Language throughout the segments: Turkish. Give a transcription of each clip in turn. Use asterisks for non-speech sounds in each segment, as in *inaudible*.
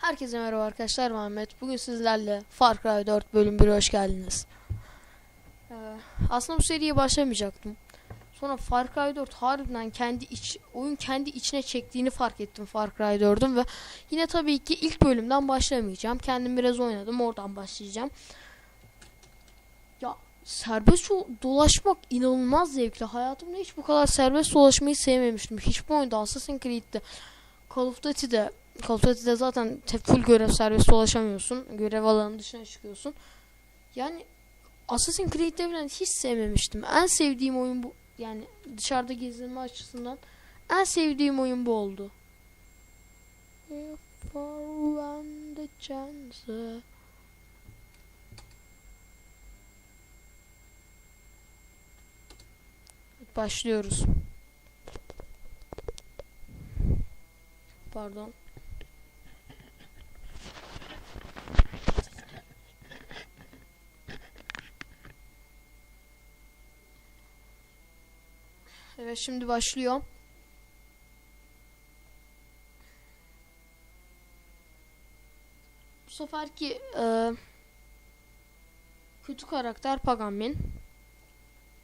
Herkese merhaba arkadaşlar Mehmet. Bugün sizlerle Far Cry 4 bölüm 1'e hoş geldiniz. Ee, aslında bu seriye başlamayacaktım. Sonra Far Cry 4 harbiden kendi iç oyun kendi içine çektiğini fark ettim Far Cry 4'ün ve yine tabii ki ilk bölümden başlamayacağım. Kendim biraz oynadım, oradan başlayacağım. Ya serbest dolaşmak inanılmaz zevkli. Hayatımda hiç bu kadar serbest dolaşmayı sevmemiştim. Hiçbir oyunda Assassin's Creed'de Call of Duty'de Call of Duty'de zaten te- full görev serbest dolaşamıyorsun. Görev alanının dışına çıkıyorsun. Yani Assassin's Creed'de falan hiç sevmemiştim. En sevdiğim oyun bu. Yani dışarıda gezinme açısından en sevdiğim oyun bu oldu. Başlıyoruz. Pardon. Evet şimdi başlıyor. Bu seferki e, kötü karakter Pagamin.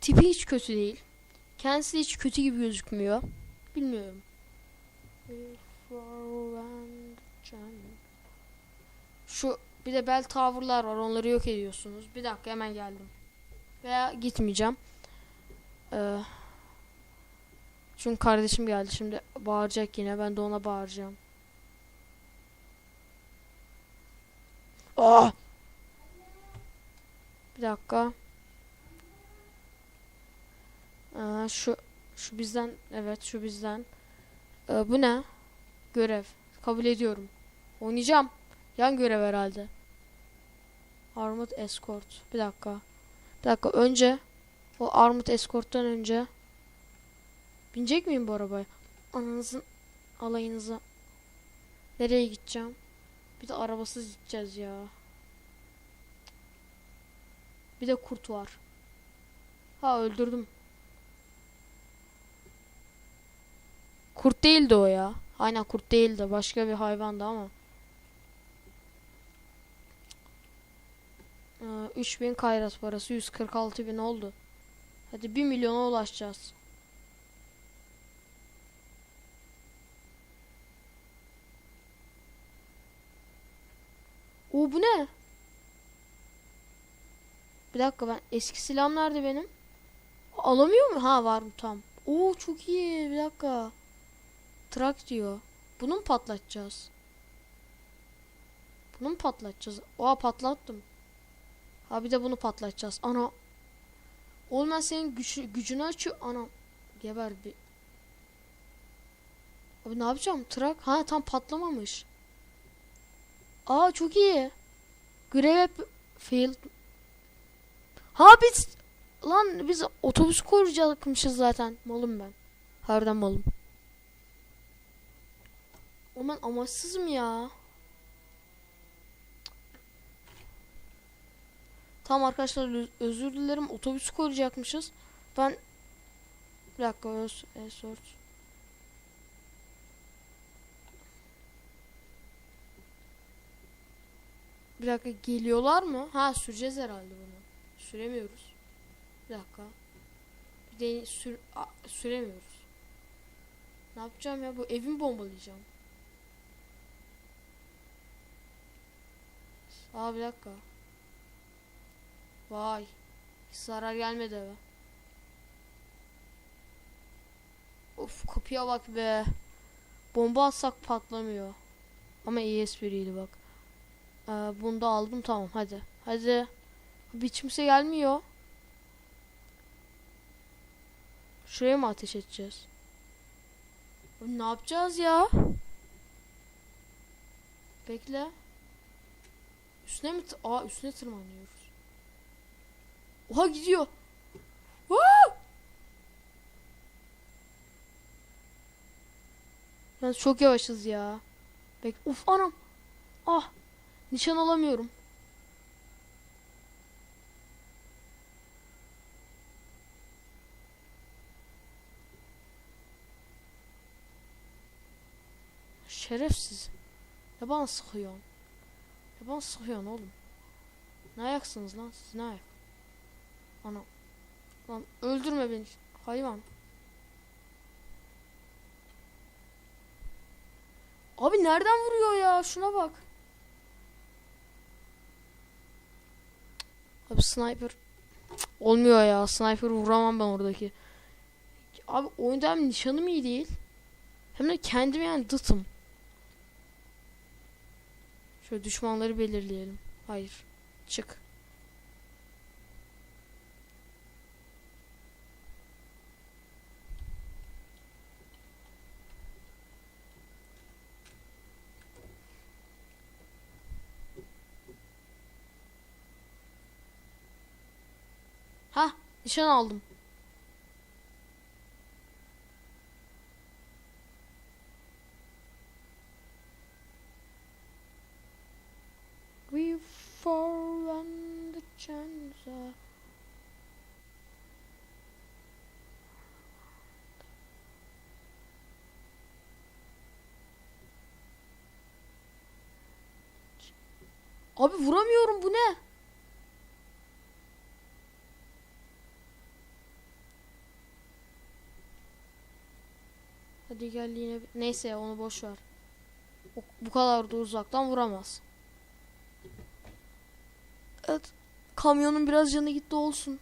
Tipi hiç kötü değil. Kendisi hiç kötü gibi gözükmüyor. Bilmiyorum. Şu bir de bel tavırlar var. Onları yok ediyorsunuz. Bir dakika hemen geldim. Veya gitmeyeceğim. Ee, çünkü kardeşim geldi şimdi bağıracak yine. Ben de ona bağıracağım. Ah! Bir dakika. Aa, şu şu bizden evet şu bizden. Ee, bu ne? Görev. Kabul ediyorum. Oynayacağım. Yan görev herhalde. Armut Escort. Bir dakika. Bir dakika önce o Armut Escort'tan önce binecek miyim bu arabaya? Ananızın alayınıza. Nereye gideceğim? Bir de arabasız gideceğiz ya. Bir de kurt var. Ha öldürdüm. Kurt değildi o ya. Aynen kurt değildi. Başka bir hayvandı ama. Ee, 3000 kayrat parası 146 bin oldu. Hadi 1 milyona ulaşacağız. Oo bu ne? Bir dakika ben eski silahım nerede benim? Alamıyor mu? Ha var mı tam. Oo çok iyi. Bir dakika. Trak diyor. Bunu mu patlatacağız? Bunu mu patlatacağız? Oha patlattım. Ha bir de bunu patlatacağız. Ana. Oğlum ben senin güç, gücünü açıyor. Ana. Geber bir. Abi ne yapacağım? Trak. Ha tam patlamamış. Aa çok iyi. Görev hep. Ha biz lan biz otobüs koruyacakmışız zaten. Malım ben. Harbiden malım. O ben amaçsızım ya. Tamam arkadaşlar öz- özür dilerim. Otobüsü koruyacakmışız. Ben bir dakika öz esort. Bir dakika geliyorlar mı? Ha süreceğiz herhalde bunu. Süremiyoruz. Bir dakika. Bir de sür a- süremiyoruz. Ne yapacağım ya? Bu evimi bombalayacağım. Aa bir dakika. Vay. Hiç zarar gelmedi eve. Of kapıya bak be. Bomba atsak patlamıyor. Ama iyi espriydi bak. Ee, bunu da aldım tamam hadi. Hadi. Hiç kimse gelmiyor. Şuraya mı ateş edeceğiz? Ne yapacağız ya? Bekle. Üstüne mi? Aa üstüne tırmanıyoruz. Oha gidiyor. Woo! Yalnız çok yavaşız ya. Bek Uf anam. Ah. Nişan alamıyorum. Şerefsiz. Ne bana sıkıyorsun? Ne bana sıkıyorsun oğlum? Ne ayaksınız lan siz ne ayak? Ana. Lan öldürme beni hayvan. Abi nereden vuruyor ya? Şuna bak. Abi sniper olmuyor ya. Sniper vuramam ben oradaki. Abi oyunda hem nişanım iyi değil. Hem de kendim yani dıtım. Şöyle düşmanları belirleyelim. Hayır. Çık. Ha, nişan aldım. We fall on the chance Abi vuramıyorum bu ne? Hadi gel yine. bir- Neyse onu boş ver. O- bu kadar da uzaktan vuramaz. Evet. Kamyonun biraz canı gitti olsun.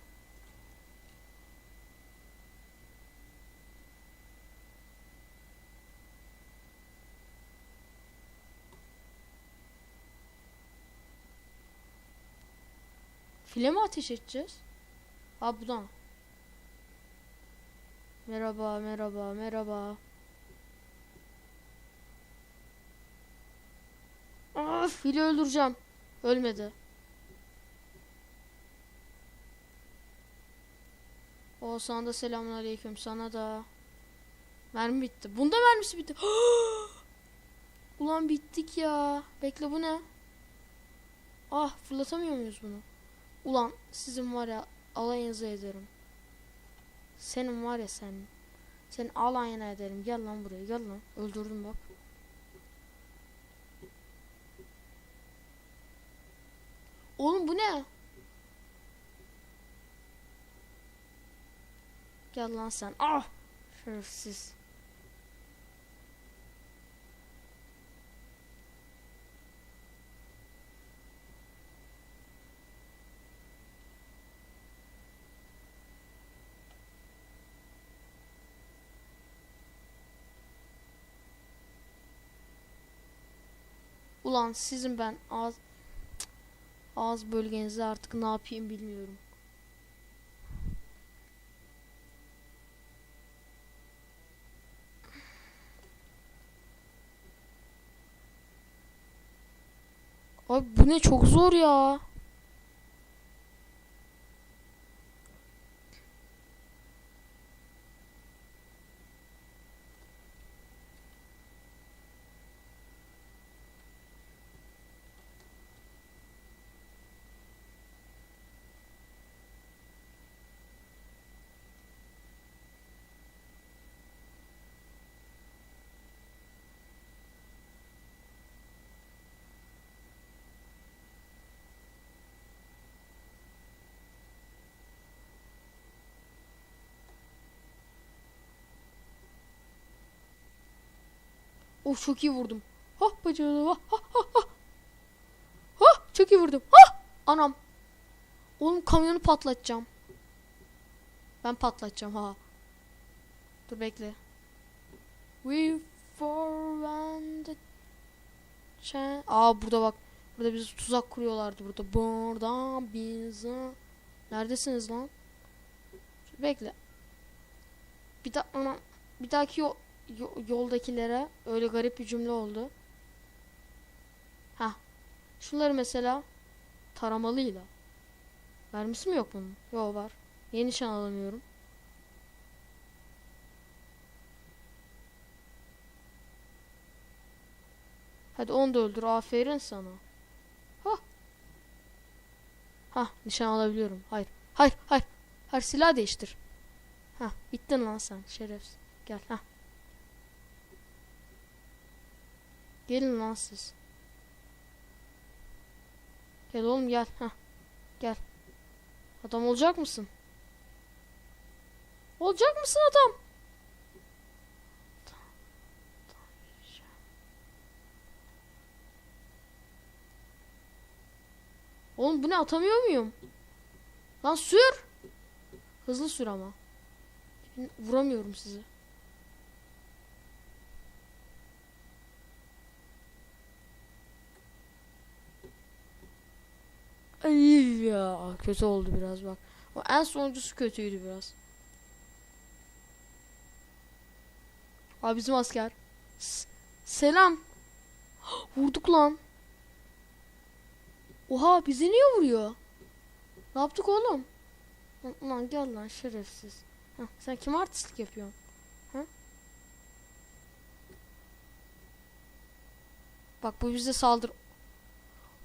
File mi ateş edeceğiz? Abi bu da. Merhaba, merhaba, merhaba. Aa, fili öldüreceğim. Ölmedi. O sana da selamünaleyküm sana da. Mermi bitti. Bunda mermisi bitti. *gasps* Ulan bittik ya. Bekle bu ne? Ah fırlatamıyor muyuz bunu? Ulan sizin var ya alayınızı ederim. Senin var ya sen. Senin alayına ederim. Gel lan buraya gel lan. Öldürdüm bak. Oğlum bu ne? Gel lan sen. Ah! Şerefsiz. Ulan sizin ben Cık. Ağız bölgenizde artık ne yapayım bilmiyorum. Abi bu ne çok zor ya. Of çok iyi vurdum. Hah bacağını. Hah hah hah hah. Hah çok iyi vurdum. Hah anam. Oğlum kamyonu patlatacağım. Ben patlatacağım ha. Dur bekle. We found the Aa burada bak. Burada bizi tuzak kuruyorlardı burada. Buradan bize. Neredesiniz lan? Bekle. Bir da anam. Bir dahaki yo- yoldakilere öyle garip bir cümle oldu. Ha. Şunları mesela taramalıyla. Mermisi mi yok bunun? Yok var. Yeni nişan alamıyorum. Hadi onu da öldür. Aferin sana. Hah. Hah nişan alabiliyorum. Hayır. Hayır. Hayır. Hayır silah değiştir. Hah bittin lan sen şerefsiz. Gel hah. Gelin lan siz. Gel oğlum gel. Heh. Gel. Adam olacak mısın? Olacak mısın adam? Oğlum bu ne atamıyor muyum? Lan sür. Hızlı sür ama. Vuramıyorum sizi. Ay ya kötü oldu biraz bak. O en sonuncusu kötüydü biraz. Abi bizim asker. S- Selam. *gasps* Vurduk lan. Oha bizi niye vuruyor? Ne yaptık oğlum? Lan, gel lan şerefsiz. Heh, sen kim artistlik yapıyorsun? Ha? Bak bu bize saldır.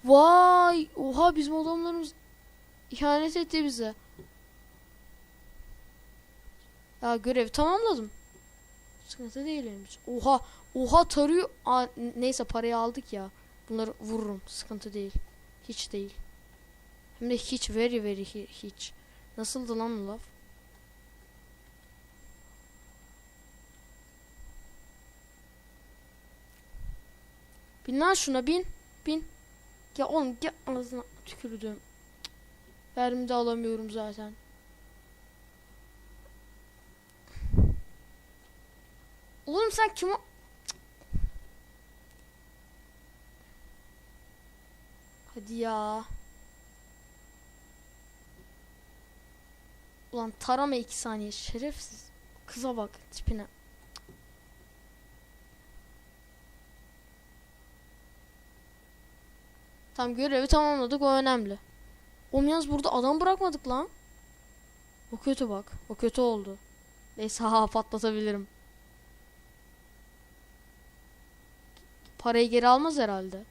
Vay! Oha bizim adamlarımız ihanet etti bize. Ya görevi tamamladım. Sıkıntı değil benim için. Oha! Oha tarıyor. Aa, neyse parayı aldık ya. Bunları vururum. Sıkıntı değil. Hiç değil. Hem de hiç very very hi- hiç. Nasıldı lan o laf? Bin lan şuna bin. Bin. Ya oğlum gel ağzına tükürdüm. Verimi de alamıyorum zaten. Oğlum sen kim. Hadi ya. Ulan tarama iki saniye şerefsiz. Kıza bak tipine. Tam görevi tamamladık o önemli. Oğlum yalnız burada adam bırakmadık lan. O kötü bak. O kötü oldu. Neyse ha patlatabilirim. Parayı geri almaz herhalde.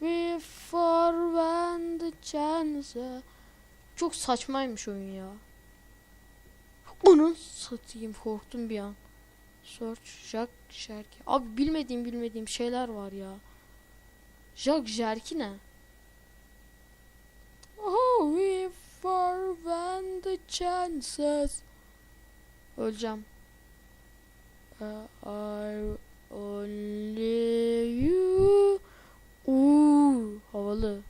Before when the chance Çok saçmaymış oyun ya. Onu satayım korktum bir an. Search Jack Jerky. Abi bilmediğim bilmediğim şeyler var ya. Jack Jerky ne? We for when the chances. Öleceğim. Uh, I only you. Uuu, havalı.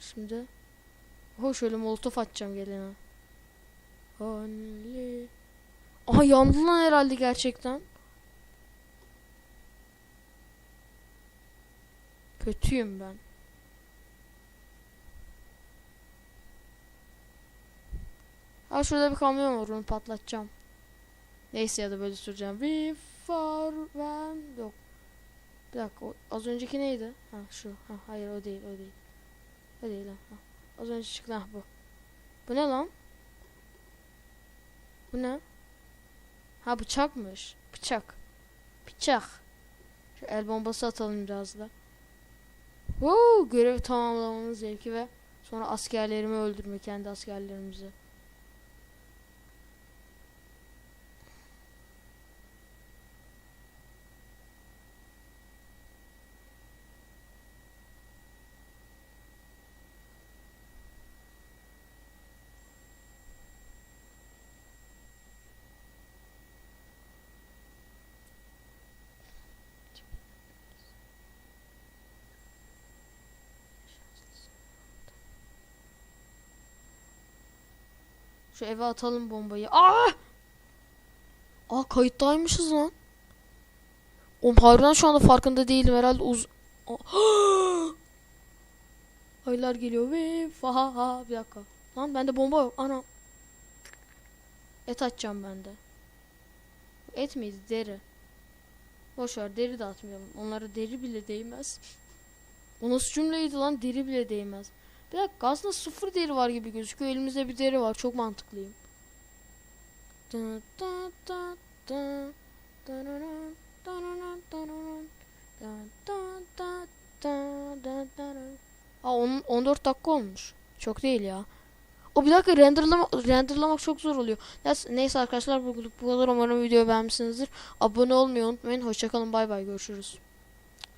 Şimdi. Oh şöyle molotof atacağım gelene. Only. Aha yandı lan herhalde gerçekten. Kötüyüm ben. Ha şurada bir kamyon var onu patlatacağım. Neyse ya da böyle süreceğim. We for when yok. Bir dakika o- az önceki neydi? Ha şu. Ha hayır o değil o değil. O değil lan. Ha. Az önce çıktı ha bu. Bu ne lan? Bu ne? Ha bıçakmış. Bıçak. Bıçak. Şu el bombası atalım biraz da. Woo, görev tamamlamanın zevki ve sonra askerlerimi öldürme kendi askerlerimizi. Şu eve atalım bombayı. Aa! Aa kayıttaymışız lan. Oğlum harbiden şu anda farkında değilim herhalde uz... Aylar geliyor ve faha bir dakika. Lan bende bomba yok. Ana. Et açacağım ben de. Et miydi? Deri. Boş ver deri de atmayalım. Onlara deri bile değmez. *laughs* O nasıl cümleydi lan? Deri bile değmez. Bir dakika aslında sıfır deri var gibi gözüküyor. Elimizde bir deri var. Çok mantıklıyım. Aa on- 14 dakika olmuş. Çok değil ya. O bir dakika renderlama, renderlamak çok zor oluyor. Neyse, arkadaşlar bu, bu kadar umarım videoyu beğenmişsinizdir. Abone olmayı unutmayın. Hoşçakalın bay bay görüşürüz.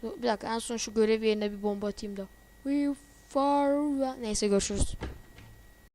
Bir dakika en son şu görev yerine bir bomba atayım da. We far Neyse görüşürüz.